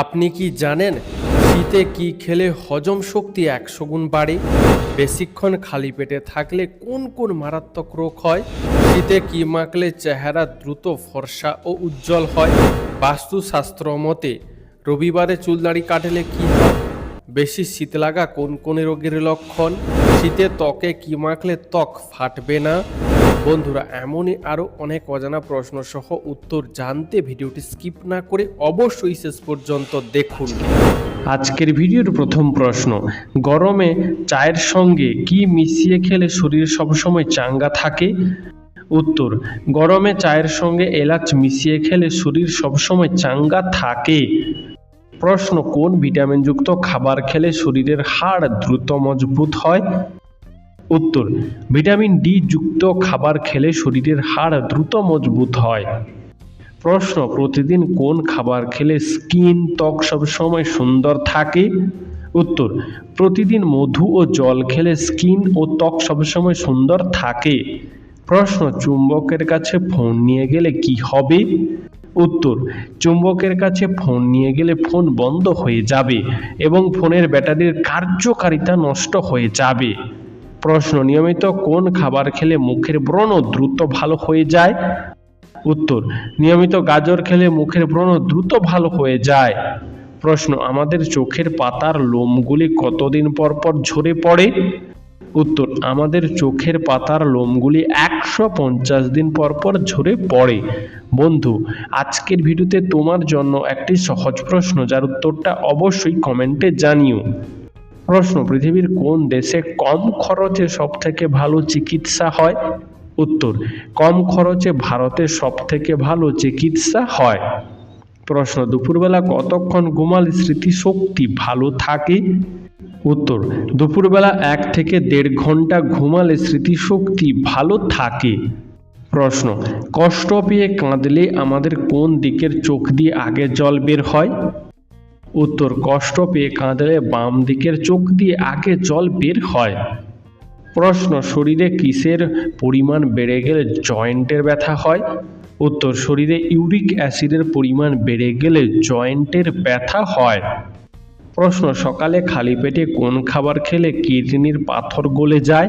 আপনি কি জানেন শীতে কি খেলে হজম শক্তি একশো গুণ বাড়ে? বেশিক্ষণ খালি পেটে থাকলে কোন কোন মারাত্মক রোগ হয়? শীতে কি মাখলে চেহারা দ্রুত ফর্সা ও উজ্জ্বল হয়? বাস্তুশাস্ত্র মতে, রবিবারে চুলদাড়ি কাটলে কি বেশি শীত লাগা কোন কোন রোগের লক্ষণ? শীতে ত্বকে কি মাখলে ত্বক ফাটবে না? বন্ধুরা, এমনই আরও অনেক অজানা প্রশ্ন সহ উত্তর জানতে ভিডিওটি স্কিপ না করে অবশ্যই শেষ পর্যন্ত দেখুন। আজকের ভিডিওর প্রথম প্রশ্ন, গরমে চায়ের সঙ্গে কি মিশিয়ে খেলে শরীর সবসময় চাঙ্গা থাকে? উত্তর, গরমে চায়ের সঙ্গে এলাচ মিশিয়ে খেলে শরীর সবসময় চাঙ্গা থাকে। প্রশ্ন, কোন ভিটামিনযুক্ত খাবার খেলে শরীরের হাড় দ্রুত মজবুত হয়? উত্তর, ভিটামিন ডি যুক্ত খাবার খেলে শরীরের হাড় দ্রুত মজবুত হয়। প্রশ্ন, প্রতিদিন কোন খাবার খেলে স্কিন ত্বক সবসময় সুন্দর থাকে? উত্তর, প্রতিদিন মধু ও জল খেলে স্কিন ও ত্বক সবসময় সুন্দর থাকে। প্রশ্ন, চুম্বকের কাছে ফোন নিয়ে গেলে কি হবে? উত্তর, চুম্বকের কাছে ফোন নিয়ে গেলে ফোন বন্ধ হয়ে যাবে এবং ফোনের ব্যাটারির কার্যকারিতা নষ্ট হয়ে যাবে। প্রশ্ন, নিয়মিত কোন খাবার খেলে মুখের ব্রণ দ্রুত ভালো হয়ে যায়? উত্তর, নিয়মিত গাজর খেলে মুখের ব্রণ দ্রুত ভালো হয়ে যায়। প্রশ্ন, আমাদের চোখের পাতার লোমগুলি কতদিন পর পর ঝরে পড়ে? উত্তর, আমাদের চোখের পাতার লোমগুলি একশো পঞ্চাশ দিন পর পর ঝরে পড়ে। বন্ধু, আজকের ভিডিওতে তোমার জন্য একটি সহজ প্রশ্ন, যার উত্তরটা অবশ্যই কমেন্টে জানিও। প্রশ্ন, পৃথিবীর কোন দেশে কম খরচে সব থেকে ভালো চিকিৎসা হয়? উত্তর, কম খরচে ভারতে সব থেকে ভালো চিকিৎসা হয়। প্রশ্ন, দুপুরবেলা কতক্ষণ ঘুমালে স্মৃতিশক্তি ভালো থাকে? উত্তর, দুপুরবেলা এক থেকে দেড় ঘণ্টা ঘুমালে স্মৃতিশক্তি ভালো থাকে। প্রশ্ন, কষ্ট পেয়ে কাঁদলে আমাদের কোন দিকের চোখ দিয়ে আগে জল বের হয়? উত্তর কষ্ট পেয়ে কাঁদলে বাম দিকের চোখ দিয়ে আগে জল বের হয়। প্রশ্ন, শরীরে কিসের পরিমাণ বেড়ে গেলে জয়েন্টের ব্যথা হয়? উত্তর, শরীরে ইউরিক অ্যাসিডের পরিমাণ বেড়ে গেলে জয়েন্টের ব্যথা হয়। প্রশ্ন, সকালে খালি পেটে কোন খাবার খেলে কিডনির পাথর গলে যায়?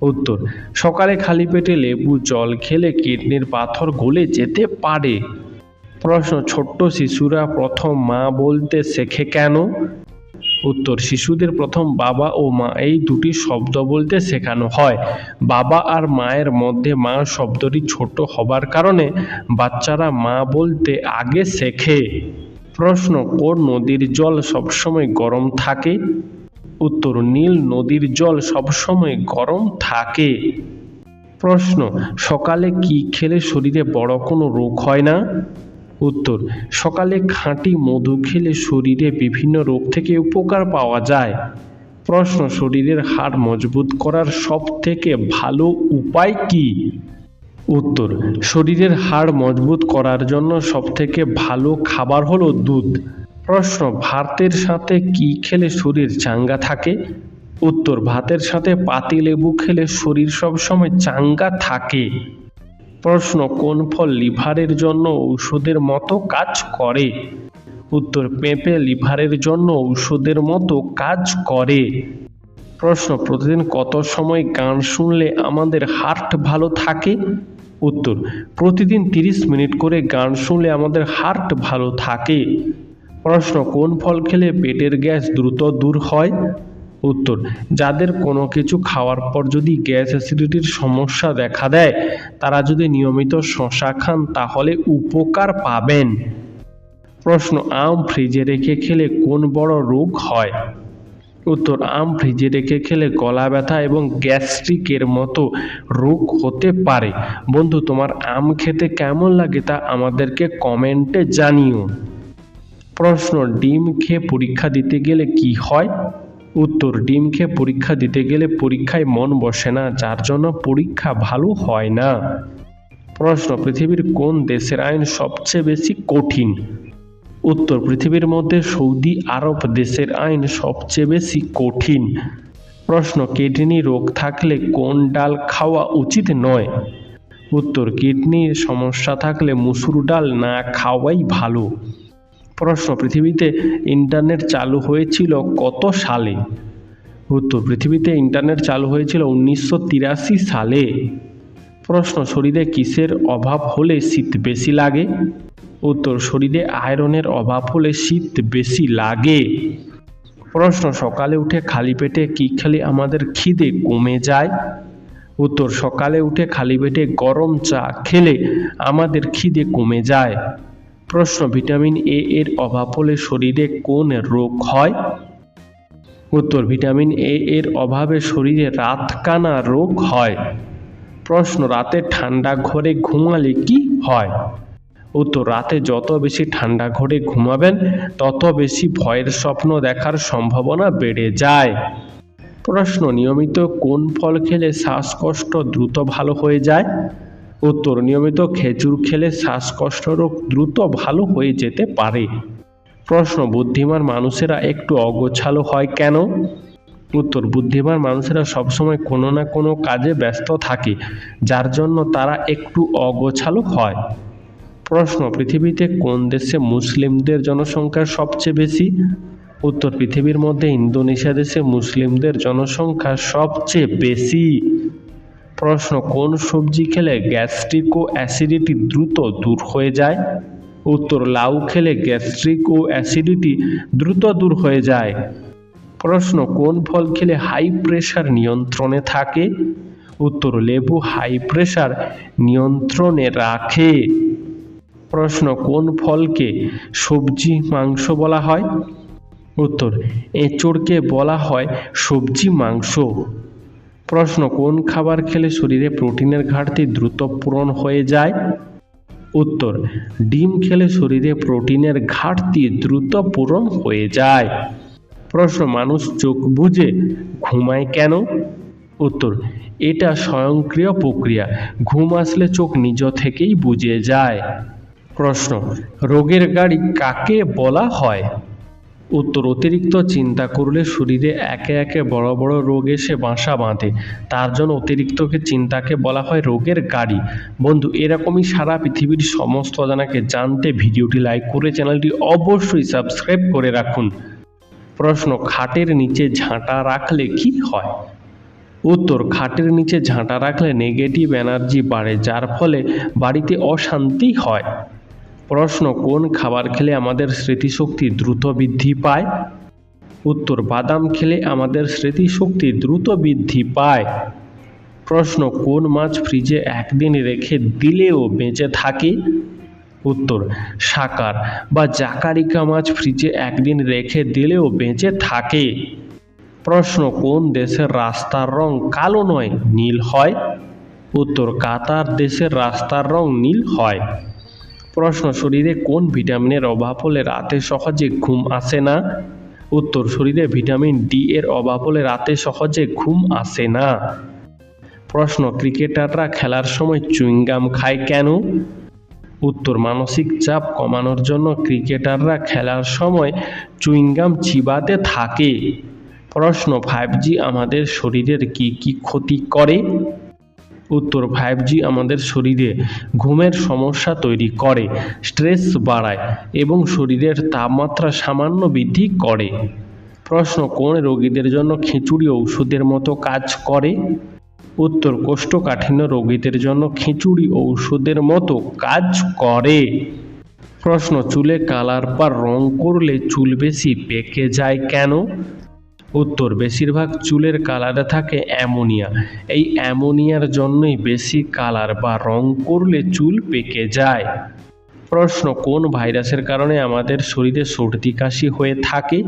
উত্তর, সকালে খালি পেটে লেবু জল খেলে কিডনির পাথর গলে যেতে পারে। প্রশ্ন, ছোট্ট শিশুরা প্রথম মা বলতে শেখে কেন? উত্তর, শিশুদের প্রথম বাবা ও মা এই দুটি শব্দ বলতে শেখানো হয়। বাবা আর মায়ের মধ্যে মা শব্দটি ছোট হবার কারণে বাচ্চারা মা বলতে আগে শেখে। প্রশ্ন, কোন নদীর জল সবসময় গরম থাকে? উত্তর, নীল নদীর জল সবসময় গরম থাকে। প্রশ্ন, সকালে কি খেলে শরীরে বড় কোনো রোগ হয় না? উত্তর, সকালে খাঁটি মধু খেলে শরীরে বিভিন্ন রোগ থেকে উপকার পাওয়া যায়। প্রশ্ন, শরীরের হাড় মজবুত করার সব থেকে ভালো উপায় কি? উত্তর, শরীরের হাড় মজবুত করার জন্য সবথেকে ভালো খাবার হলো দুধ। প্রশ্ন, ভাতের সাথে কি খেলে শরীর চাঙ্গা থাকে? উত্তর, ভাতের সাথে পাতি লেবু খেলে শরীর সবসময় চাঙ্গা থাকে। প্রশ্ন, কোন ফল লিভারের জন্য ঔষধের মতো কাজ করে? উত্তর, পেঁপে লিভারের জন্য ঔষধের মতো কাজ করে। প্রশ্ন, প্রতিদিন কত সময় গান শুনলে আমাদের হার্ট ভালো থাকে? উত্তর, প্রতিদিন তিরিশ মিনিট করে গান শুনলে আমাদের হার্ট ভালো থাকে। প্রশ্ন, কোন ফল খেলে পেটের গ্যাস দ্রুত দূর হয়? উত্তর, যাদের কোনো কিছু খাওয়ার পর যদি গ্যাস অ্যাসিডিটির সমস্যা দেখা দেয়, তারা যদি নিয়মিত শশা খান, তাহলে উপকার পাবেন। প্রশ্ন, আম ফ্রিজে রেখে খেলে কোন বড় রোগ হয়? উত্তর, আম ফ্রিজে রেখে খেলে গলা ব্যথা এবং গ্যাস্ট্রিকের মতো রোগ হতে পারে। বন্ধু, তোমার আম খেতে কেমন লাগে তা আমাদেরকে কমেন্টে জানিও। প্রশ্ন, ডিম খেয়ে পরীক্ষা দিতে গেলে কি হয়? উত্তর ডিম খেয়ে পরীক্ষা দিতে গেলে পরীক্ষায় মন বসে না, যার জন্য পরীক্ষা ভালো হয় না। প্রশ্ন, পৃথিবীর কোন দেশের আইন সবচেয়ে বেশি কঠিন? উত্তর, পৃথিবীর মধ্যে সৌদি আরব দেশের আইন সবচেয়ে বেশি কঠিন। প্রশ্ন, কিডনি রোগ থাকলে কোন ডাল খাওয়া উচিত নয়? উত্তর, কিডনির সমস্যা থাকলে মুসুর ডাল না খাওয়াই ভালো। প্রশ্ন, পৃথিবীতে ইন্টারনেট চালু হয়েছিল কত সালে? উত্তর, পৃথিবীতে ইন্টারনেট চালু হয়েছিল উনিশশো তিরাশি সালে। প্রশ্ন, শরীরে কিসের অভাব হলে শীত বেশি লাগে? উত্তর, শরীরে আয়রনের অভাব হলে শীত বেশি লাগে। প্রশ্ন, সকালে উঠে খালি পেটে কি খেলে আমাদের খিদে কমে যায়? উত্তর, সকালে উঠে খালি পেটে গরম চা খেলে আমাদের খিদে কমে যায়। প্রশ্ন, ভিটামিন এ এর অভাব হলে শরীরে কোন রোগ হয়? উত্তর, ভিটামিন এ এর অভাবে শরীরে রাতকানা রোগ হয়। প্রশ্ন, রাতে ঠান্ডা ঘরে ঘুমালে কি হয়? উত্তর, রাতে যত বেশি ঠান্ডা ঘরে ঘুমাবেন, তত বেশি ভয়ের স্বপ্ন দেখার সম্ভাবনা বেড়ে যায়। প্রশ্ন, নিয়মিত কোন ফল খেলে শ্বাসকষ্ট দ্রুত ভালো হয়ে যায়? উত্তর, নিয়মিত খেজুর খেলে শ্বাসকষ্ট রোগ দ্রুত ভালো হয়ে যেতে পারে। প্রশ্ন, বুদ্ধিমান মানুষেরা একটু অগোছালো হয় কেন? উত্তর, বুদ্ধিমান মানুষেরা সবসময় কোনো না কোনো কাজে ব্যস্ত থাকে, যার জন্য তারা একটু অগোছালো হয়। প্রশ্ন, পৃথিবীতে কোন দেশে মুসলিমদের জনসংখ্যা সবচেয়ে বেশি? উত্তর, পৃথিবীর মধ্যে ইন্দোনেশিয়া দেশে মুসলিমদের জনসংখ্যা সবচেয়ে বেশি। প্রশ্ন, কোন সবজি খেলে গ্যাস্ট্রিক ও অ্যাসিডিটি দ্রুত দূর হয়ে যায়? উত্তর, লাউ খেলে গ্যাস্ট্রিক ও অ্যাসিডিটি দ্রুত দূর হয়ে যায়। প্রশ্ন, কোন ফল খেলে হাই প্রেশার নিয়ন্ত্রণে থাকে? উত্তর, লেবু হাই প্রেশার নিয়ন্ত্রণে রাখে। প্রশ্ন, কোন ফলকে সবজি মাংস বলা হয়? উত্তর, এঁচড়কে বলা হয় সবজি মাংস। প্রশ্ন, কোন খাবার খেলে শরীরে প্রোটিনের ঘাটতি দ্রুত পূরণ হয়ে যায়? উত্তর, ডিম খেলে শরীরে প্রোটিনের ঘাটতি দ্রুত পূরণ হয়ে যায়। প্রশ্ন, মানুষ চোখ বুঝে ঘুমায় কেন? উত্তর, এটা স্বয়ংক্রিয় প্রক্রিয়া। ঘুম আসলে চোখ নিজ থেকেই বুঝে যায়। প্রশ্ন, রোগের গাড়ি কাকে বলা হয়? উত্তর অতিরিক্ত চিন্তা করলে শরীরে একে একে বড় বড় রোগ এসে বাসা বাঁধে। তার জন্য অতিরিক্তকে চিন্তাকে বলা হয় রোগের গাড়ি। বন্ধু, এরকমই সারা পৃথিবীর সমস্ত অজানাকে জানতে ভিডিওটি লাইক করে চ্যানেলটি অবশ্যই সাবস্ক্রাইব করে রাখুন। প্রশ্ন, খাটের নিচে ঝাঁটা রাখলে কি হয়? উত্তর, খাটের নিচে ঝাঁটা রাখলে নেগেটিভ এনার্জি বাড়ে, যার ফলে বাড়িতে অশান্তি হয়। প্রশ্ন, কোন খাবার খেলে আমাদের স্মৃতিশক্তি দ্রুত বৃদ্ধি পায়? উত্তর, বাদাম খেলে আমাদের স্মৃতিশক্তি দ্রুত বৃদ্ধি পায়। প্রশ্ন, কোন মাছ ফ্রিজে একদিন রেখে দিলেও বেঁচে থাকে? উত্তর, সাকার বা জাকারিকা মাছ ফ্রিজে একদিন রেখে দিলেও বেঁচে থাকে। প্রশ্ন, কোন দেশের রাস্তার রং কালো নয়, নীল হয়? উত্তর, কাতার দেশের রাস্তার রং নীল হয়। প্রশ্ন, শরীরে কোন ভিটামিনের অভাব হলে রাতে সহজে ঘুম আসে না? উত্তর, শরীরে ভিটামিন ডি এর অভাব হলে রাতে সহজে ঘুম আসে না। প্রশ্ন, ক্রিকেটাররা খেলার সময় চুইংগাম খায় কেন? উত্তর, মানসিক চাপ কমানোর জন্য ক্রিকেটাররা খেলার সময় চুইংগাম চিবাতে থাকে। প্রশ্ন, ফাইভ জি আমাদের শরীরের কি কি ক্ষতি করে? উত্তর ফাইভ জি আমাদের শরীরে ঘুমের সমস্যা তৈরি করে স্ট্রেস বাড়ায় এবং শরীরের তাপমাত্রা সামান্য বৃদ্ধি করে। প্রশ্ন, কোন রোগীদের জন্য খিচুড়ি ঔষধের মতো কাজ করে? উত্তর, কোষ্ঠকাঠিন্য রোগীদের জন্য খিচুড়ি ঔষধের মতো কাজ করে। প্রশ্ন, চুলে কালার বা রং করলে চুল বেশি পেকে যায় কেন? উত্তর, বেশিরভাগ চুলের কালারে থাকে অ্যামোনিয়া। এই অ্যামোনিয়ার জন্যই বেশি কালার বা রং করলে চুল পেকে যায়। প্রশ্ন, কোন ভাইরাসের কারণে আমাদের শরীরে সর্দি কাশি হয়ে থাকে?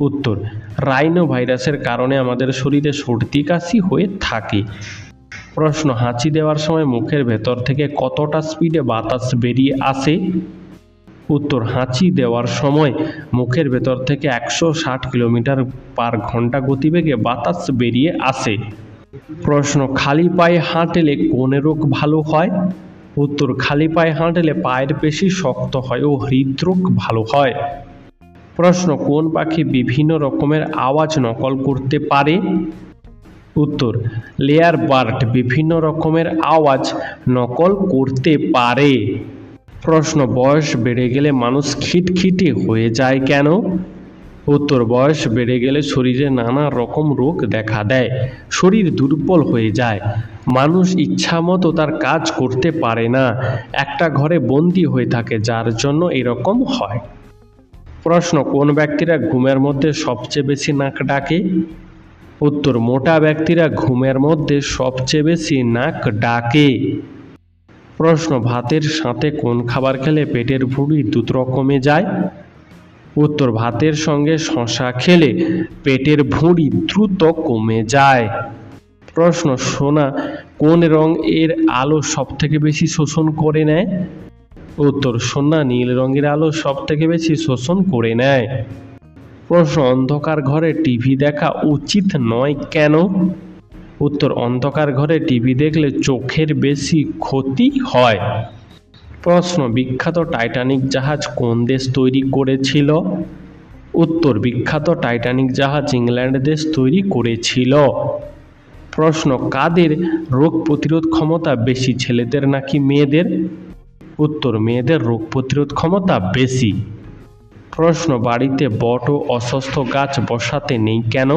উত্তর, রাইনো ভাইরাসের কারণে আমাদের শরীরে সর্দি কাশি হয়ে থাকে। প্রশ্ন, হাঁচি দেওয়ার সময় মুখের ভেতর থেকে কতটা স্পিডে বাতাস বেরিয়ে আসে? উত্তর হাঁচি দেওয়ার সময় মুখের ভেতর থেকে একশো ষাট কিলোমিটার পার ঘণ্টা গতিবেগে বাতাস বেরিয়ে আসে। প্রশ্ন, খালি পায়ে হাঁটলে কোন রোগ ভালো হয়? উত্তর, খালি পায়ে হাঁটলে পায়ের পেশি শক্ত হয় ও হৃদরোগ ভালো হয়। প্রশ্ন, কোন পাখি বিভিন্ন রকমের আওয়াজ নকল করতে পারে? উত্তর লেয়ার বার্ড বিভিন্ন রকমের আওয়াজ নকল করতে পারে। প্রশ্ন, বয়স বেড়ে গেলে মানুষ খিটখিটে হয়ে যায় কেন? উত্তর, বয়স বেড়ে গেলে শরীরে নানা রকম রোগ দেখা দেয়। শরীর দুর্বল হয়ে যায়। মানুষ ইচ্ছামতো তার কাজ করতে পারে না। একটা ঘরে বন্দি হয়ে থাকে, যার জন্য এরকম হয়। প্রশ্ন, কোন ব্যক্তিরা ঘুমের মধ্যে সবচেয়ে বেশি নাক ডাকে? উত্তর, মোটা ব্যক্তিরা ঘুমের মধ্যে সবচেয়ে বেশি নাক ডাকে। প্রশ্ন, ভাতের সাথে কোন খাবার খেলে পেটের ভুঁড়ি দ্রুত কমে যায়? উত্তর, ভাতের সঙ্গে শশা খেলে পেটের ভুঁড়ি দ্রুত কমে যায়। প্রশ্ন, সোনা কোন রং এর আলো সব থেকে বেশি শোষণ করে নেয়? উত্তর, সোনা নীল রঙের আলো সব থেকে বেশি শোষণ করে নেয়। প্রশ্ন, অন্ধকার ঘরে টিভি দেখা উচিত নয় কেন? উত্তর অন্ধকার ঘরে টিভি দেখলে চোখের বেশি ক্ষতি হয়। প্রশ্ন, বিখ্যাত টাইটানিক জাহাজ কোন দেশ তৈরি করেছিল? উত্তর, বিখ্যাত টাইটানিক জাহাজ ইংল্যান্ড দেশ তৈরি করেছিল। প্রশ্ন, কাদের রোগ প্রতিরোধ ক্ষমতা বেশি, ছেলেদের নাকি মেয়েদের? উত্তর, মেয়েদের রোগ প্রতিরোধ ক্ষমতা বেশি। প্রশ্ন, বাড়িতে বট ও অসুস্থ গাছ বসাতে নেই কেন?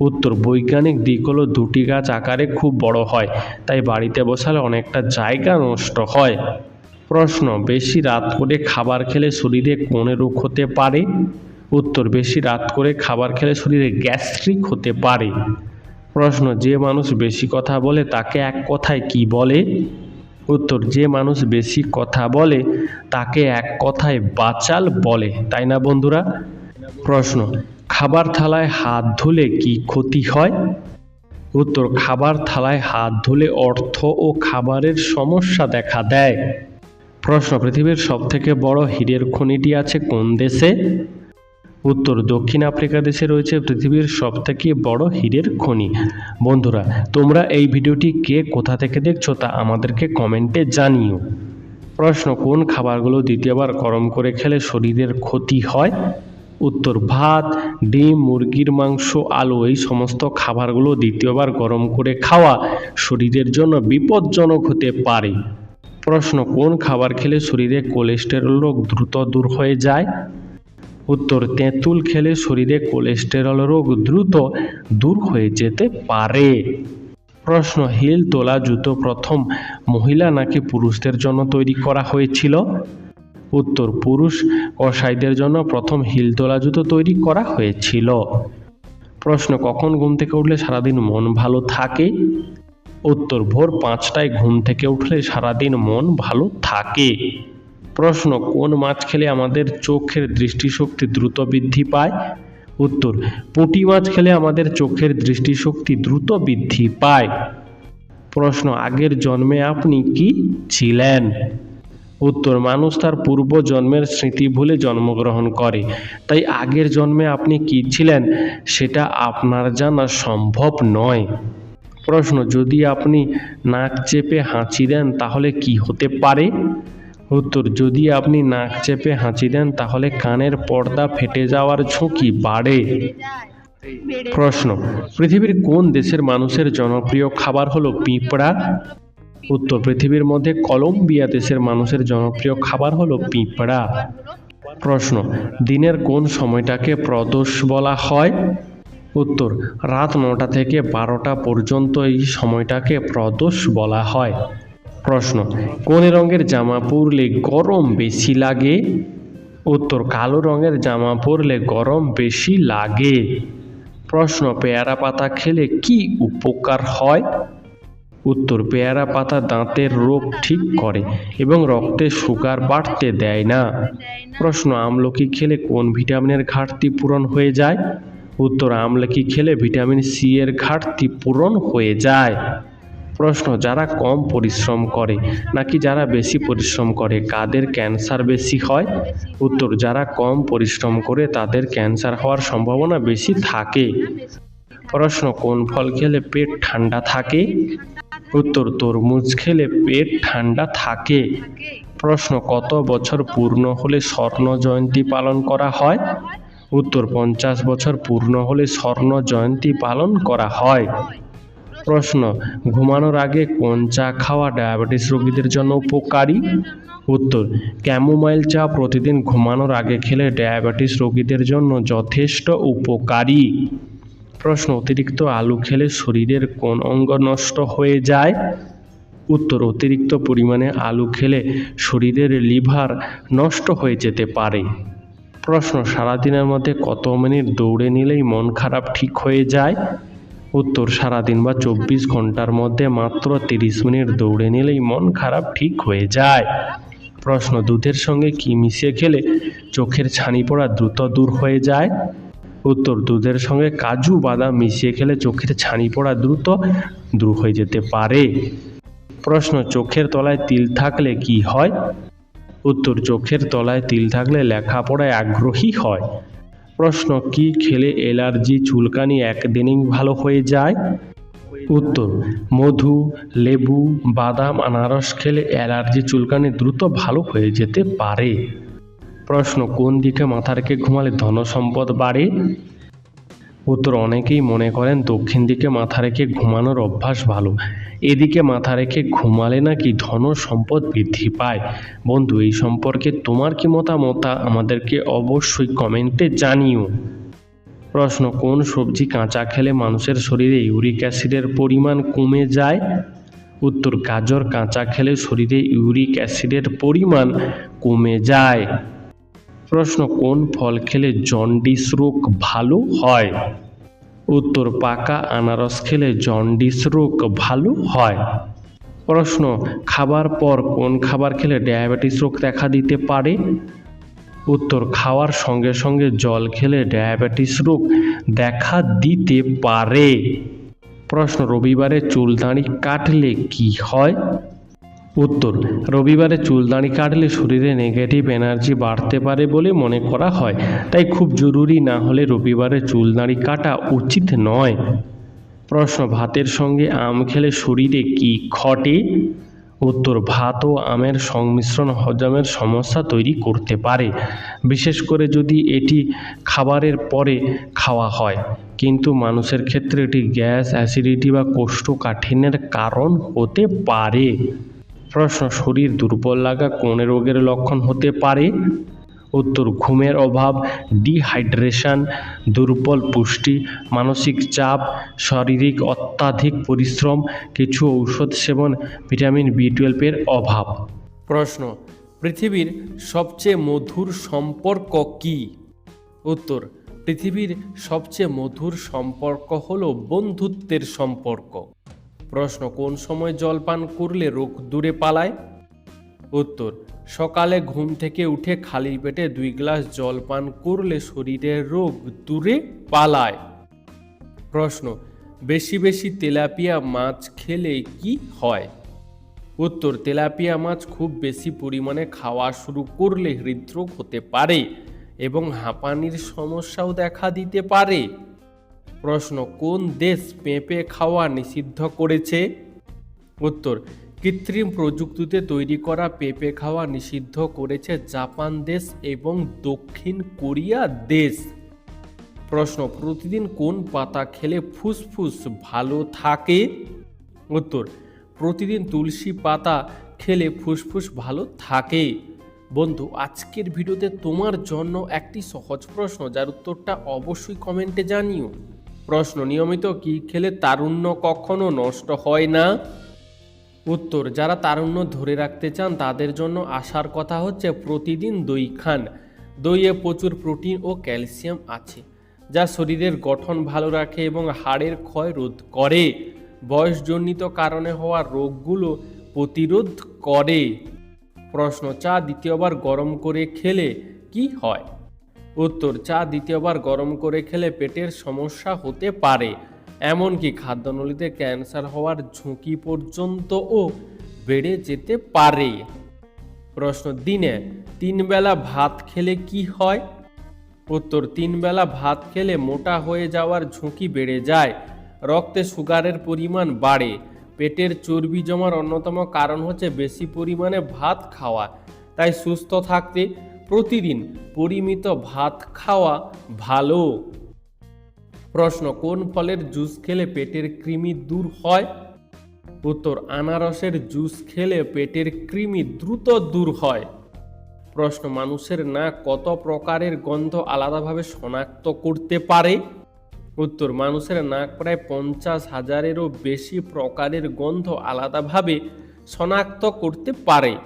উত্তর, বৈজ্ঞানিক দিক হলো দুটি গাছ আকারে খুব বড় হয়, তাই বাড়িতে বসালে অনেকটা জায়গা নষ্ট হয়। প্রশ্ন, বেশি রাত করে খাবার খেলে শরীরে কোন রোগ হতে পারে? উত্তর, বেশি রাত করে খাবার খেলে শরীরে গ্যাস্ট্রিক হতে পারে। প্রশ্ন, যে মানুষ বেশি কথা বলে তাকে এক কথায় কি বলে? উত্তর, যে মানুষ বেশি কথা বলে তাকে এক কথায় বাচাল বলে, তাই না বন্ধুরা? প্রশ্ন খাবার থালায় হাত ধুলে কি ক্ষতি হয়? উত্তর, খাবার থালায় হাত ধুলে অর্থ ও খাবারের সমস্যা দেখা দেয়। প্রশ্ন, পৃথিবীর সবথেকে বড় হীরের খনিটি আছে কোন দেশে? উত্তর, দক্ষিণ আফ্রিকা দেশে রয়েছে পৃথিবীর সবথেকে বড় হীরের খনি। বন্ধুরা, তোমরা এই ভিডিওটি কে কোথা থেকে দেখছ তা আমাদেরকে কমেন্টে জানিও। প্রশ্ন, কোন খাবারগুলো দ্বিতীয়বার গরম করে খেলে শরীরের ক্ষতি হয়? উত্তর ভাত, ডিম, মুরগির মাংস, আলু, এই সমস্ত খাবারগুলো দ্বিতীয়বার গরম করে খাওয়া শরীরের জন্য বিপজ্জনক হতে পারে। প্রশ্ন, কোন খাবার খেলে শরীরে কোলেস্টেরল রোগ দ্রুত দূর হয়ে যায়? উত্তর, তেঁতুল খেলে শরীরে কোলেস্টেরল রোগ দ্রুত দূর হয়ে যেতে পারে। প্রশ্ন, হিল তোলা জুতো প্রথম মহিলা নাকি পুরুষদের জন্য তৈরি করা হয়েছিল? উত্তর পুরুষ কসাইদের জন্য প্রথম হিল তোলা জুতো তৈরি করা হয়েছিল। প্রশ্ন, কখন ঘুম থেকে উঠলে সারাদিন মন ভালো থাকে? উত্তর, ভোর পাঁচটায় ঘুম থেকে উঠলে সারাদিন মন ভালো থাকে। প্রশ্ন, কোন মাছ খেলে আমাদের চোখের দৃষ্টিশক্তি দ্রুত বৃদ্ধি পায়? উত্তর, পুঁটি মাছ খেলে আমাদের চোখের দৃষ্টিশক্তি দ্রুত বৃদ্ধি পায়। প্রশ্ন, আগের জন্মে আপনি কি ছিলেন? উত্তর, মানুষ তার পূর্ব জন্মের স্মৃতি ভুলে জন্মগ্রহণ করে। তাই আগের জন্মে আপনি কি ছিলেন সেটা আপনার জানা সম্ভব নয়। প্রশ্ন, যদি আপনি নাক চেপে হাঁচি দেন তাহলে কি হতে পারে? উত্তর, যদি আপনি নাক চেপে হাঁচি দেন তাহলে কানের পর্দা ফেটে যাওয়ার ঝুঁকি বাড়ে। প্রশ্ন, পৃথিবীর কোন দেশের মানুষের জনপ্রিয় খাবার হলো পিঁপড়া? উত্তর পৃথিবীর মধ্যে কলম্বিয়া দেশের মানুষের জনপ্রিয় খাবার হলো পিঁপড়া। প্রশ্ন, দিনের কোন সময়টাকে প্রদোষ বলা হয়? উত্তর, রাত নটা থেকে বারোটা পর্যন্ত এই সময়টাকে প্রদোষ বলা হয়। প্রশ্ন, কোন রঙের জামা পরলে গরম বেশি লাগে? উত্তর, কালো রঙের জামা পরলে গরম বেশি লাগে। প্রশ্ন, পেয়ারা পাতা খেলে কি উপকার হয়? উত্তর, পেয়ারা পাতা দাঁতের রোগ ঠিক করে এবং রক্তে সুগার বাড়তে দেয় না। প্রশ্ন, আমলকি খেলে কোন ভিটামিনের ঘাটতি পূরণ হয়ে যায়? উত্তর, আমলকি খেলে ভিটামিন সি এর ঘাটতি পূরণ হয়ে যায়। প্রশ্ন, যারা কম পরিশ্রম করে নাকি যারা বেশি পরিশ্রম করে, কাদের ক্যান্সার বেশি হয়? উত্তর, যারা কম পরিশ্রম করে তাদের ক্যান্সার হওয়ার সম্ভাবনা বেশি থাকে। প্রশ্ন, কোন ফল খেলে পেট ঠান্ডা থাকে? উত্তর, তরমুজ খেলে পেট ঠান্ডা থাকে। প্রশ্ন, কত বছর পূর্ণ হলে স্বর্ণ জয়ন্তী পালন করা হয়? উত্তর, পঞ্চাশ বছর পূর্ণ হলে স্বর্ণ জয়ন্তী পালন করা হয়। প্রশ্ন, ঘুমানোর আগে কোন চা খাওয়া ডায়াবেটিস রোগীদের জন্য উপকারী? উত্তর, ক্যামোমাইল চা প্রতিদিন ঘুমানোর আগে খেলে ডায়াবেটিস রোগীদের জন্য যথেষ্ট উপকারী। প্রশ্ন, অতিরিক্ত আলু খেলে শরীরের কোন অঙ্গ নষ্ট হয়ে যায়? উত্তর, অতিরিক্ত পরিমাণে আলু খেলে শরীরের লিভার নষ্ট হয়ে যেতে পারে। প্রশ্ন, সারাদিনের মধ্যে কত মিনিট দৌড়ে নিলেই মন খারাপ ঠিক হয়ে যায়? উত্তর, সারাদিন বা চব্বিশ ঘণ্টার মধ্যে মাত্র তিরিশ মিনিট দৌড়ে নিলেই মন খারাপ ঠিক হয়ে যায়। প্রশ্ন, দুধের সঙ্গে কি মিশিয়ে খেলে চোখের ছানি পড়া দ্রুত দূর হয়ে যায়? উত্তর, দুধের সঙ্গে কাজু, বাদাম মিশিয়ে খেলে চোখের ছানি পড়া দ্রুত দূর হয়ে যেতে পারে। প্রশ্ন, চোখের তলায় তিল থাকলে কি হয়? উত্তর, চোখের তলায় তিল থাকলে লেখাপড়ায় আগ্রহী হয়। প্রশ্ন, কি খেলে অ্যালার্জি চুলকানি একদিনেই ভালো হয়ে যায়? উত্তর, মধু, লেবু, বাদাম, আনারস খেলে অ্যালার্জি চুলকানি দ্রুত ভালো হয়ে যেতে পারে। প্রশ্ন, কোন দিকে মাথা রেখে ঘুমালে ধন সম্পদ বাড়ে? উত্তর, অনেকেই মনে করেন দক্ষিণ দিকে মাথা রেখে ঘুমানোর অভ্যাস ভালো। এদিকে মাথা রেখে ঘুমালে নাকি ধন সম্পদ বৃদ্ধি পায়? বন্ধু, এই সম্পর্কে তোমার কি মতামত আমাদেরকে অবশ্যই কমেন্টে জানিও। প্রশ্ন, কোন সবজি কাঁচা খেলে মানুষের শরীরে ইউরিক অ্যাসিডের পরিমাণ কমে যায়? উত্তর, গাজর কাঁচা খেলে শরীরে ইউরিক অ্যাসিডের পরিমাণ কমে যায়। প্রশ্ন, কোন ফল খেলে জন্ডিস রোগ ভালো হয়? উত্তর, পাকা আনারস খেলে জন্ডিস রোগ ভালো হয়। প্রশ্ন, খাবার পর কোন খাবার খেলে ডায়াবেটিস রোগ দেখা দিতে পারে? উত্তর, খাওয়ার সঙ্গে সঙ্গে জল খেলে ডায়াবেটিস রোগ দেখা দিতে পারে। প্রশ্ন, রবিবারে চুল দাড়ি কাটলে কি হয়? উত্তর, রবিবারে চুল দাড়ি কাটলে শরীরে নেগেটিভ এনার্জি বাড়তে পারে বলে মনে করা হয়, তাই খুব জরুরি না হলে রবিবারে চুল দাড়ি কাটা উচিত নয়। প্রশ্ন, ভাতের সঙ্গে আম খেলে শরীরে কি ঘটে? উত্তর, ভাত ও আমের সংমিশ্রণ হজমের সমস্যা তৈরি করতে পারে, বিশেষ করে যদি এটি খাবারের পরে খাওয়া হয়। কিন্তু মানুষের ক্ষেত্রে এটি গ্যাস, অ্যাসিডিটি বা কোষ্ঠকাঠিন্যের কারণ হতে পারে। প্রশ্ন, শরীর দুর্বল লাগা কোন রোগের লক্ষণ হতে পারে? উত্তর, ঘুমের অভাব, ডিহাইড্রেশন, দুর্বল পুষ্টি, মানসিক চাপ, শারীরিক অত্যাধিক পরিশ্রম, কিছু ঔষধ সেবন, ভিটামিন বি টুয়েলভের অভাব। প্রশ্ন, পৃথিবীর সবচেয়ে মধুর সম্পর্ক কি? উত্তর, পৃথিবীর সবচেয়ে মধুর সম্পর্ক হলো বন্ধুত্বের সম্পর্ক। প্রশ্ন, কোন সময় জল পান করলে রোগ দূরে পালায়? উত্তর, সকালে ঘুম থেকে উঠে খালি পেটে দুই গ্লাস জল পান করলে শরীরের রোগ দূরে পালায়। প্রশ্ন, বেশি বেশি তেলাপিয়া মাছ খেলে কি হয়? উত্তর, তেলাপিয়া মাছ খুব বেশি পরিমাণে খাওয়া শুরু করলে হৃদরোগ হতে পারে এবং হাঁপানির সমস্যাও দেখা দিতে পারে। প্রশ্ন, কোন দেশ পেঁপে খাওয়া নিষিদ্ধ করেছে? উত্তর, কৃত্রিম প্রযুক্তিতে তৈরি করা পেঁপে খাওয়া নিষিদ্ধ করেছে জাপান দেশ এবং দক্ষিণ কোরিয়া দেশ। প্রশ্ন, প্রতিদিন কোন পাতা খেলে ফুসফুস ভালো থাকে? উত্তর, প্রতিদিন তুলসী পাতা খেলে ফুসফুস ভালো থাকে। বন্ধু, আজকের ভিডিওতে তোমার জন্য একটি সহজ প্রশ্ন, যার উত্তরটা অবশ্যই কমেন্টে জানিও। প্রশ্ন, নিয়মিত কি খেলে তারুণ্য কখনো নষ্ট হয় না? উত্তর, যারা তারুণ্য ধরে রাখতে চান তাদের জন্য আসার কথা হচ্ছে প্রতিদিন দই খান। দইয়ে প্রচুর প্রোটিন ও ক্যালসিয়াম আছে, যা শরীরের গঠন ভালো রাখে এবং হাড়ের ক্ষয় রোধ করে। বয়সজনিত কারণে হওয়া রোগগুলো প্রতিরোধ করে। প্রশ্ন, চা দ্বিতীয়বার গরম করে খেলে কি হয়? উত্তর, চা দ্বিতীয়বার গরম করে খেলে পেটের সমস্যা হতে পারে। এমনকি খাদ্যনলীতে ক্যান্সার হওয়ার ঝুঁকি পর্যন্তও বেড়ে যেতে পারে। প্রশ্ন, দিনে তিন বেলা ভাত খেলে কি হয়? উত্তর, তিন বেলা ভাত খেলে মোটা হয়ে যাওয়ার ঝুঁকি বেড়ে যায়। রক্তে সুগারের পরিমাণ বাড়ে। পেটের চর্বি জমার অন্যতম কারণ হচ্ছে বেশি পরিমাণে ভাত খাওয়া। তাই সুস্থ থাকতে প্রতিদিন পরিমিত ভাত খাওয়া ভালো? প্রশ্ন, কোন ফলের জুস খেলে পেটের কৃমি দূর হয়? উত্তর, আনারসের জুস খেলে পেটের কৃমি দ্রুত দূর হয়। প্রশ্ন, মানুষের নাক কত প্রকারের গন্ধ আলাদাভাবে শনাক্ত করতে পারে? উত্তর, মানুষের নাক প্রায় পঞ্চাশ হাজারেরও বেশি প্রকারের গন্ধ আলাদাভাবে শনাক্ত করতে পারে।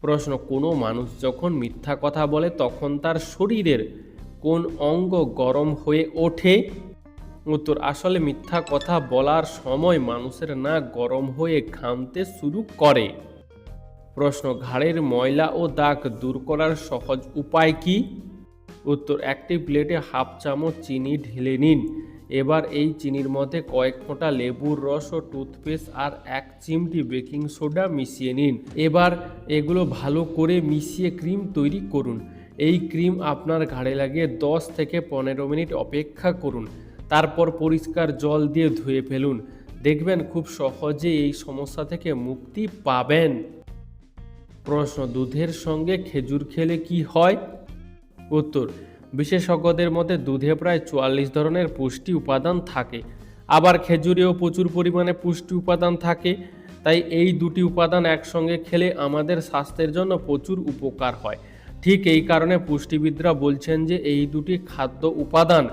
প্রশ্ন, কোনো মানুষ যখন মিথ্যা কথা বলে তখন তার শরীরের কোন অঙ্গ গরম হয়ে ওঠে? উত্তর, আসলে মিথ্যা কথা বলার সময় মানুষের নাক গরম হয়ে ঘামতে শুরু করে। প্রশ্ন, ঘাড়ের ময়লা ও দাগ দূর করার সহজ উপায় কি? উত্তর, একটি প্লেটে হাফ চামচ চিনি ঢেলে নিন। এবার এই চিনির মধ্যে কয়েক ফোঁটা লেবুর রস ও টুথপেস্ট আর এক চিমটি বেকিং সোডা মিশিয়ে নিন। এবার এগুলো ভালো করে মিশিয়ে ক্রিম তৈরি করুন। এই ক্রিম আপনার ঘাড়ে লাগিয়ে দশ থেকে পনেরো মিনিট অপেক্ষা করুন। তারপর পরিষ্কার জল দিয়ে ধুয়ে ফেলুন। দেখবেন খুব সহজে এই সমস্যা থেকে মুক্তি পাবেন। প্রশ্ন, দুধের সঙ্গে খেজুর খেলে কি হয়? উত্তর বিশেষজ্ঞদের মতে দুধে প্রায় চুয়াল্লিশ ধরনের পুষ্টি উপাদান থাকে। আবার খেজুরেও প্রচুর পরিমাণে পুষ্টি উপাদান থাকে। তাই এই দুটি উপাদান একসঙ্গে খেলে আমাদের স্বাস্থ্যের জন্য প্রচুর উপকার হয়। ঠিক এই কারণে পুষ্টিবিদরা বলছেন যে এই দুটি খাদ্য উপাদান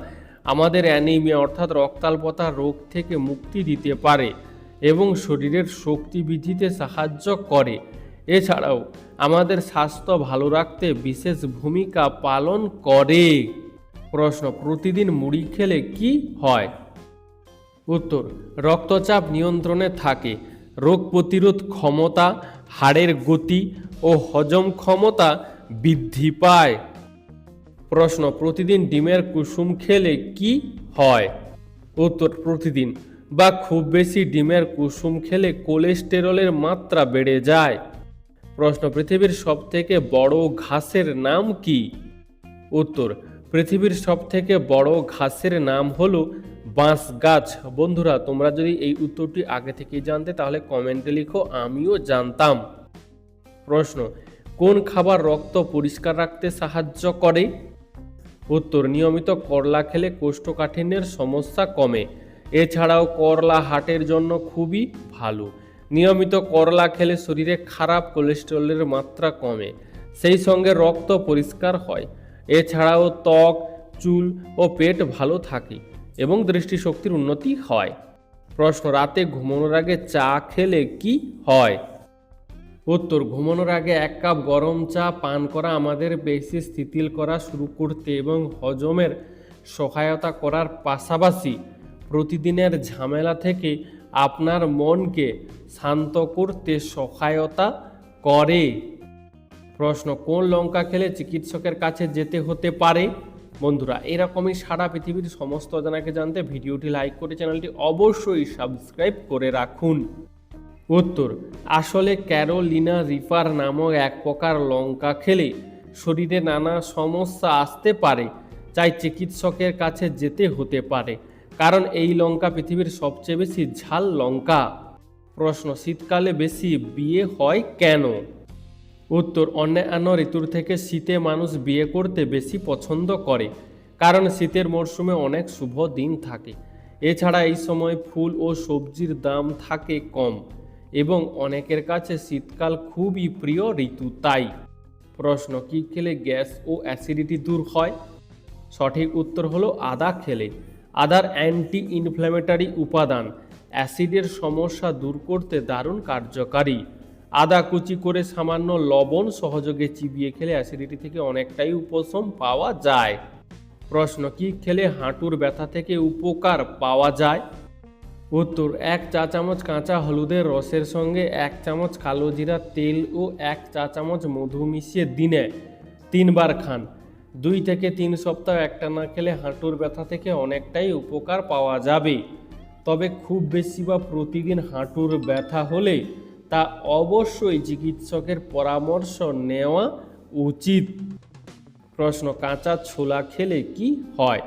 আমাদের অ্যানিমিয়া অর্থাৎ রক্তাল্পতা রোগ থেকে মুক্তি দিতে পারে এবং শরীরের শক্তি বৃদ্ধিতে সাহায্য করে। এছাড়াও আমাদের স্বাস্থ্য ভালো রাখতে বিশেষ ভূমিকা পালন করে। প্রশ্ন, প্রতিদিন মুড়ি খেলে কি হয়? উত্তর, রক্তচাপ নিয়ন্ত্রণে থাকে, রোগ প্রতিরোধ ক্ষমতা, হাড়ের গতি ও হজম ক্ষমতা বৃদ্ধি পায়। প্রশ্ন, প্রতিদিন ডিমের কুসুম খেলে কি হয়? উত্তর, প্রতিদিন, বা খুব বেশি ডিমের কুসুম খেলে কোলেস্টেরলের মাত্রা বেড়ে যায়। প্রশ্ন, পৃথিবীর সবথেকে বড় ঘাসের নাম কি? উত্তর, পৃথিবীর সবথেকে বড় ঘাসের নাম হলো বাঁশ গাছ। বন্ধুরা, তোমরা যদি এই উত্তরটি আগে থেকেই জানতে, তাহলে কমেন্টে লিখো, আমিও জানতাম। প্রশ্ন, কোন খাবার রক্ত পরিষ্কার রাখতে সাহায্য করে? উত্তর, নিয়মিত করলা খেলে কোষ্ঠকাঠিন্যের সমস্যা কমে। এছাড়াও করলা হার্টের জন্য খুবই ভালো। নিয়মিত করলা খেলে শরীরে খারাপ কোলেস্টেরলের মাত্রা কমে, সেই সঙ্গে রক্ত পরিষ্কার হয়। এছাড়াও ত্বক, চুল ও পেট ভালো থাকে এবং দৃষ্টিশক্তির উন্নতি হয়। প্রশ্ন, রাতে ঘুমানোর আগে চা খেলে কি হয়? উত্তর, ঘুমানোর আগে এক কাপ গরম চা পান করা আমাদের বেশি স্থিতিল করা শুরু করতে এবং হজমের সহায়তা করার পাশাপাশি প্রতিদিনের ঝামেলা থেকে আপনার মনকে শান্ত করতে সহায়তা করে। প্রশ্ন, কোন লঙ্কা খেলে চিকিৎসকের কাছে যেতে হতে পারে? বন্ধুরা, এরকমই সারা পৃথিবীর সমস্ত অজানাকে জানতে ভিডিওটি লাইক করে চ্যানেলটি অবশ্যই সাবস্ক্রাইব করে রাখুন। উত্তর, আসলে ক্যারোলিনা রিপার নামক এক প্রকার লঙ্কা খেলে শরীরে নানা সমস্যা আসতে পারে তাই চিকিৎসকের কাছে যেতে হতে পারে। কারণ এই লঙ্কা পৃথিবীর সবচেয়ে বেশি ঝাল লঙ্কা। প্রশ্ন, শীতকালে বেশি বিয়ে হয় কেন? উত্তর, অন্যান্য ঋতুর থেকে শীতে মানুষ বিয়ে করতে বেশি পছন্দ করে, কারণ শীতের মরশুমে অনেক শুভ দিন থাকে। এছাড়া এই সময় ফুল ও সবজির দাম থাকে কম এবং অনেকের কাছে শীতকাল খুবই প্রিয় ঋতু, তাই। প্রশ্ন, কি খেলে গ্যাস ও অ্যাসিডিটি দূর হয়? সঠিক উত্তর হলো আদা খেলে। আদার অ্যান্টি ইনফ্ল্যামেটারি উপাদান। অ্যাসিডের সমস্যা দূর করতে দারুণ কার্যকারী। আদা কুচি করে সামান্য লবণ সহযোগে চিবিয়ে খেলে অ্যাসিডিটি থেকে অনেকটাই উপশম পাওয়া যায়। প্রশ্ন, কি খেলে হাঁটুর ব্যথা থেকে উপকার পাওয়া যায়? উত্তর, এক চা চামচ কাঁচা হলুদের রসের সঙ্গে এক চামচ কালো জিরা তেল ও এক চা চামচ মধু মিশিয়ে দিনে তিনবার খান। দুই থেকে তিন সপ্তাহ একটা না খেলে হাঁটুর ব্যথা থেকে অনেকটাই উপকার পাওয়া যাবে। তবে খুব বেশি বা প্রতিদিন হাঁটুর ব্যথা হলে তা অবশ্যই চিকিৎসকের পরামর্শ নেওয়া উচিত। প্রশ্ন, কাঁচা ছোলা খেলে কি হয়?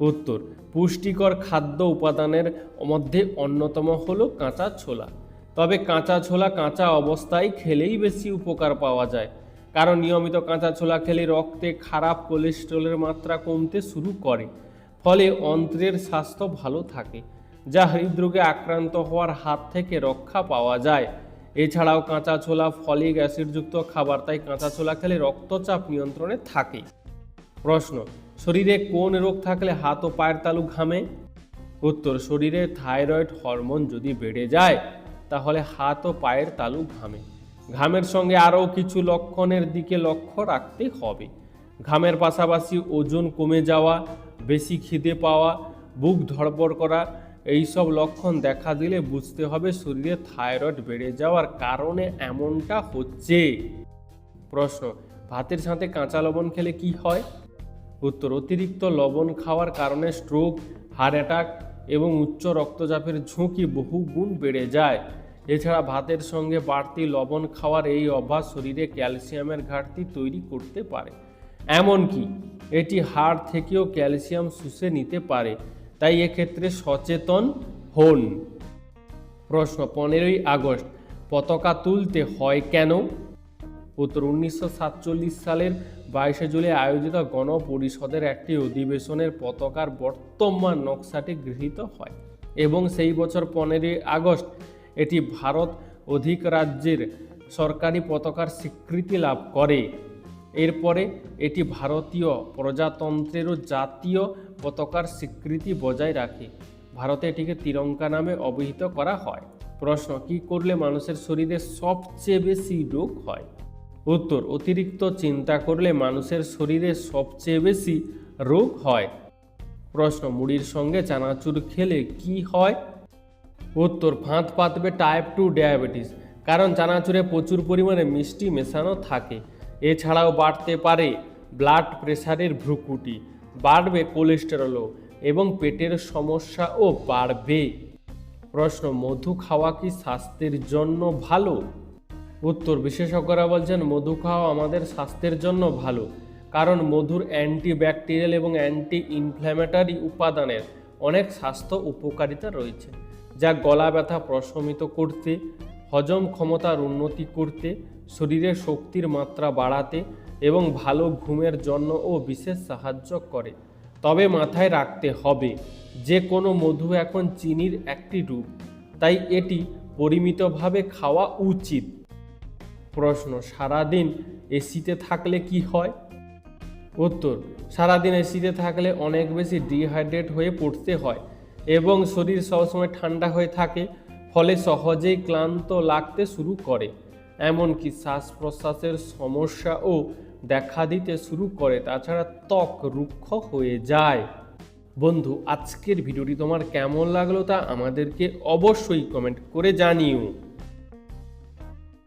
উত্তর, পুষ্টিকর খাদ্য উপাদানের মধ্যে অন্যতম হলো কাঁচা ছোলা। তবে কাঁচা ছোলা কাঁচা অবস্থায় খেলেই বেশি উপকার পাওয়া যায়। কারণ নিয়মিত কাঁচা ছোলা খেলে রক্তে খারাপ কোলেস্ট্রলের মাত্রা কমতে শুরু করে, ফলে অন্ত্রের স্বাস্থ্য ভালো থাকে, যা হৃদরোগে আক্রান্ত হওয়ার হাত থেকে রক্ষা পাওয়া যায়। এছাড়াও কাঁচা ছোলা ফলিক অ্যাসিডযুক্ত খাবার, তাই কাঁচা ছোলা খেলে রক্তচাপ নিয়ন্ত্রণে থাকে। প্রশ্ন, শরীরে কোন রোগ থাকলে হাত ও পায়ের তালু ঘামে? উত্তর, শরীরে থাইরয়েড হরমোন যদি বেড়ে যায়, তাহলে হাত ও পায়ের তালু ঘামে। ঘামের সঙ্গে আরও কিছু লক্ষণের দিকে লক্ষ্য রাখতে হবে। ঘামের পাশাপাশি ওজন কমে যাওয়া, বেশি খিদে পাওয়া, বুক ধড়পড় করা, এইসব লক্ষণ দেখা দিলে বুঝতে হবে শরীরে থাইরয়েড বেড়ে যাওয়ার কারণে এমনটা হচ্ছে। প্রশ্ন, ভাতের সাথে কাঁচা লবণ খেলে কি হয়? উত্তর, অতিরিক্ত লবণ খাওয়ার কারণে স্ট্রোক হার্ট অ্যাটাক এবং উচ্চ রক্তচাপের ঝুঁকি বহু গুণ বেড়ে যায়। এছাড়া ভাতের সঙ্গে বাড়তি লবণ খাওয়ার এই অভ্যাস শরীরে ক্যালসিয়ামের ঘাটতি তৈরি করতে পারে। এমনকি এটি হাড় থেকেও ক্যালসিয়াম শুষে নিতে পারে, তাই এক্ষেত্রে সচেতন হন। প্রশ্ন, পনেরোই আগস্ট পতাকা তুলতে হয় কেন? উত্তর, উনিশশো সাতচল্লিশ সালের বাইশে জুলাই আয়োজিত গণপরিষদের একটি অধিবেশনের পতাকার বর্তমান নকশাটি গৃহীত হয় এবং সেই বছর পনেরোই আগস্ট এটি ভারত অধিক রাজ্যের সরকারি পতাকার স্বীকৃতি লাভ করে। এরপরে এটি ভারতীয় প্রজাতন্ত্রেরও জাতীয় পতাকার স্বীকৃতি বজায় রাখে। ভারতে এটিকে তিরঙ্কা নামে অভিহিত করা হয়। প্রশ্ন, কি করলে মানুষের শরীরে সবচেয়ে বেশি রোগ হয়? উত্তর, অতিরিক্ত চিন্তা করলে মানুষের শরীরে সবচেয়ে বেশি রোগ হয়। প্রশ্ন, মুড়ির সঙ্গে চানাচুর খেলে কি হয়? উত্তর ফাঁদ পাতবে টাইপ টু ডায়াবেটিস কারণ চানাচুরে প্রচুর পরিমাণে মিষ্টি মেশানো থাকে। এছাড়াও বাড়তে পারে ব্লাড প্রেশারের ভ্রুকুটি, বাড়বে কোলেস্টেরলও এবং পেটের সমস্যাও বাড়বে। প্রশ্ন, মধু খাওয়া কি স্বাস্থ্যের জন্য ভালো? উত্তর, বিশেষজ্ঞরা বলছেন, মধু খাওয়া আমাদের স্বাস্থ্যের জন্য ভালো। কারণ মধুর অ্যান্টিব্যাকটেরিয়াল এবং অ্যান্টি ইনফ্ল্যামেটারি উপাদানের অনেক স্বাস্থ্য উপকারিতা রয়েছে। যা গলা ব্যথা প্রশমিত করতে, হজম ক্ষমতার উন্নতি করতে, শরীরে শক্তির মাত্রা বাড়াতে এবং ভালো ঘুমের জন্য ও বিশেষ সাহায্য করে। তবে মাথায় রাখতে হবে, যে কোনো মধু এখন চিনির একটি রূপ, তাই এটি পরিমিতভাবে খাওয়া উচিত। প্রশ্ন, সারাদিন এসিতে থাকলে কি হয়? উত্তর, সারাদিন এসিতে থাকলে অনেক বেশি ডিহাইড্রেট হয়ে পড়তে হয়। এবং শরীর সবসময় ঠান্ডা হয়ে থাকে, ফলে সহজেই ক্লান্ত লাগতে শুরু করে। এমনকি শ্বাস প্রশ্বাসের সমস্যাও দেখা দিতে শুরু করে, তাছাড়া ত্বক রুক্ষ হয়ে যায়। বন্ধু, আজকের ভিডিওটি তোমার কেমন লাগল তা আমাদেরকে অবশ্যই কমেন্ট করে জানিও।